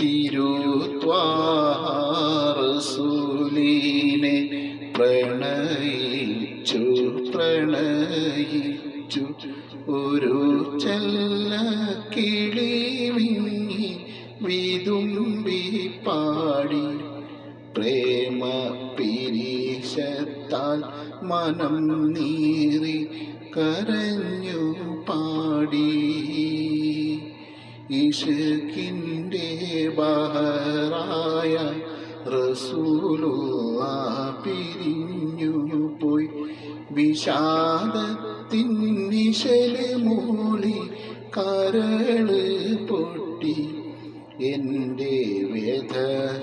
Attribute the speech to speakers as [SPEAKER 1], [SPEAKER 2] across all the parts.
[SPEAKER 1] തിരുത്വാറസൂലിനെ പ്രണയിച്ചു പ്രണയിച്ചു. ഒരു ചെല്ല കിളി വിതുമ്പി പാടി പ്രേമ പിരീശത്താൽ മനം നീറി കരഞ്ഞു പാടി. ഇഷക്കിന്റെ ബഹറായ റസൂലുള്ള പിരിഞ്ഞു പോയി. വിഷാദത്തിൻ നിശൽ മൂളി കരൾ പൊട്ടി. എന്റെ വ്യഥ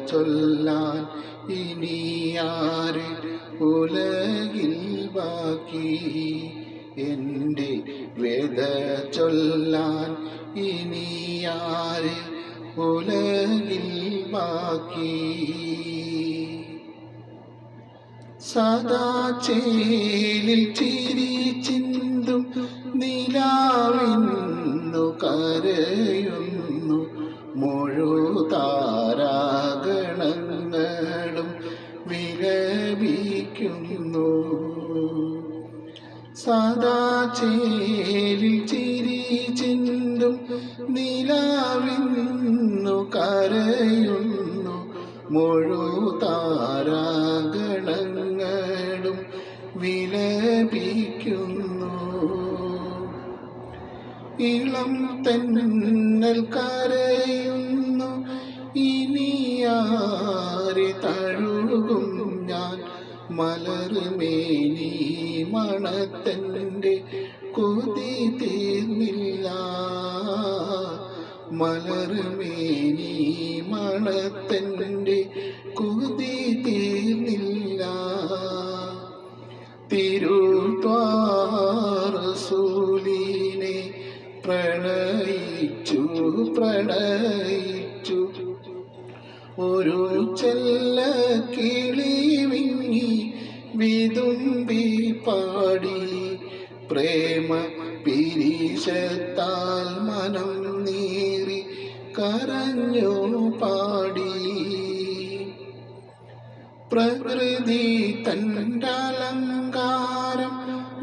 [SPEAKER 1] ചൊല്ലാൻ ഇനിയാര് ഉലകിൽ ബാക്കി? എന്റെ വ്യഥ ചൊല്ലാൻ ഇനിയാര് ഉലകിൽ ബാക്കി? സദാ ചേലിൽ ചിരി ചിന്തും നിലാവിന്നു കരയുന്നു. മുഴുതാരാഗണങ്ങളും വിലപിക്കുന്നു സദാ ചേലിൽ ചിരി ചിന്തും നിലാവിന്നു കരയുന്നു. മുഴു താരാഗണങ്ങളും വിലപിക്കുന്നു. ഇളം തെന്നൽ കരയുന്നു. ഇനിയാറി തഴുകും ഞാൻ? മലർമേനി മണത്തന്റെ കൊതി തീർന്നില്ല. മലർമേനി മണത്തന്റെ കൊതി തീർന്നില്ല. തിരുത്വാറസൂലിനെ പ്രണയിച്ചു പ്രണയിച്ചു. ഒരു ചെല്ല കിളി വിങ്ങി വിതുമ്പി പാടി. പ്രേമ പിരിശത്താൽ മനം നീറി കരഞ്ഞു പാടി. പ്രകൃതി തന്റലങ്കാരം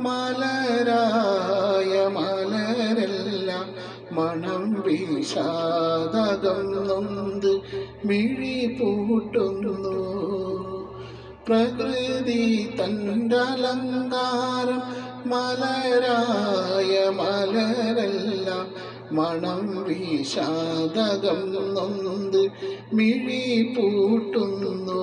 [SPEAKER 1] മലരായ മലരെല്ലാം മണം വിഷാദകം നൊന്ത് മിഴി പൂട്ടുന്നു. പ്രകൃതി തന്റലങ്കാരം മലരായ മലരെല്ലാം മണം വിഷാദകം നൊന്ത് മിഴി പൂട്ടുന്നു